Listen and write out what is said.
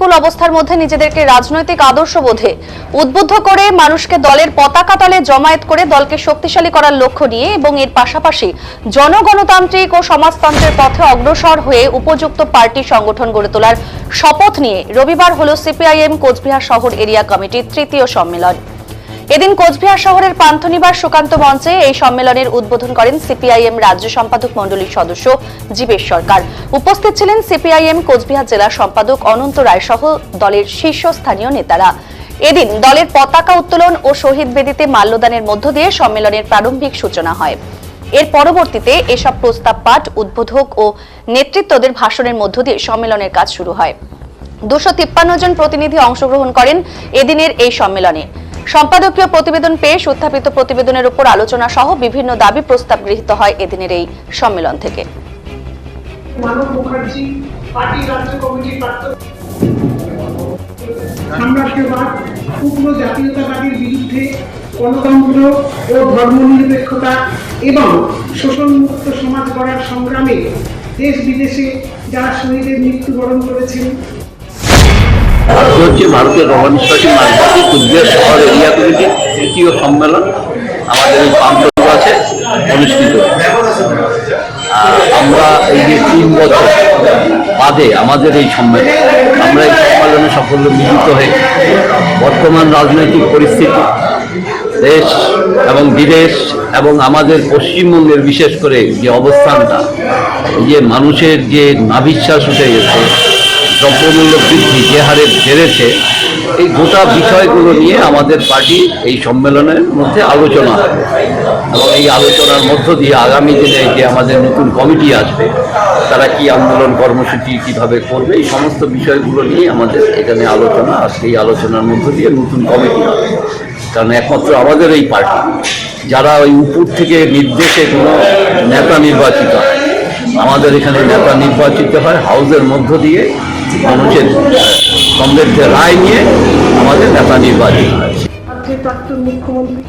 বিশৃঙ্খল অবস্থার মধ্যে নিজেদেরকে রাজনৈতিক আদর্শ বোধে উদ্বুদ্ধ করে মানুষকে দলের পতাকা তলে জমায়েত করে দলকে শক্তিশালী করার লক্ষ্য নিয়ে এবং এর পাশাপাশি জনগণতান্ত্রিক ও সমাজতন্ত্রের পথে অগ্রসর হয়ে উপযুক্ত পার্টি সংগঠন গড়ে তোলার শপথ নিয়ে রবিবার হল সিপিআইএম কোচবিহার শহর এরিয়া কমিটির তৃতীয় সম্মেলন। এদিন কোচবিহার শহরের পান্থনিবাস সুকান্ত মঞ্চে এই সম্মেলনের উদ্বোধন করেন সিপিআইএম রাজ্য সম্পাদক মণ্ডলীর সদস্য জীবেশ সরকার। উপস্থিত ছিলেন সিপিআইএম কোচবিহার জেলা সম্পাদক অনন্ত রায় সহ দলের শীর্ষস্থানীয় নেতারা। এদিন দলের পতাকা উত্তোলন ও শহীদ বেদিতে মাল্যদানের মধ্য দিয়ে সম্মেলনের প্রারম্ভিক সূচনা হয়। এর পরবর্তীতে এসব প্রস্তাব পাঠ, উদ্বোধক ও নেতৃত্বদের ভাষণের মধ্য দিয়ে সম্মেলনের কাজ শুরু হয়। দুশো জন প্রতিনিধি অংশগ্রহণ করেন এদিনের এই সম্মেলনে। সম্পাদকীয় প্রতিবেদন পেশ, উত্থাপিত প্রতিবেদনের উপর আলোচনা সহ বিভিন্ন দাবি প্রস্তাব গৃহীত হয় এদিনের এই সম্মেলন থেকে। গণতন্ত্র ও ধর্মনিরপেক্ষতা এবং সমাজ গড়ার সংগ্রামে দেশ বিদেশে যারা শহীদের মৃত্যুবরণ করেছেন আজকে হচ্ছে ভারতের রবানিস্বাসী মার্কেটে কুচবিহার শহর এরিয়া কমিটির তৃতীয় সম্মেলন আমাদের এই পান্থনিবাসে অনুষ্ঠিত। আমরা এই যে তিন বছর বাদে আমাদের এই সম্মেলন, আমরা এই সম্মেলনে সাফল্য মিলিত হয়ে বর্তমান রাজনৈতিক পরিস্থিতি, দেশ এবং বিদেশ এবং আমাদের পশ্চিমবঙ্গের বিশেষ করে যে অবস্থানটা যে মানুষের যে নাভিশ্বাস উঠে গেছে দ্রব্যমূল্য বৃদ্ধি যে হারে বেড়েছে, এই গোটা বিষয়গুলো নিয়ে আমাদের পার্টি এই সম্মেলনের মধ্যে আলোচনা হবে। এবং এই আলোচনার মধ্য দিয়ে আগামী দিনে যে আমাদের নতুন কমিটি আসবে, তারা কি আন্দোলন কর্মসূচি কীভাবে করবে, এই সমস্ত বিষয়গুলো নিয়ে আমাদের এখানে আলোচনা আর সেই আলোচনার মধ্য দিয়ে নতুন কমিটি হবে। কারণ একমাত্র আমাদের এই পার্টি, যারা ওই উপর থেকে নির্দেশে কোনো নেতা নির্বাচিত হয়, আমাদের এখানে নেতা নির্বাচিত হয় হাউসের মধ্য দিয়ে মানুষের সমৃদ্ধ রায় নিয়ে আমাদের নেতা নির্বাচিত হয়। প্রাক্তন মুখ্যমন্ত্রী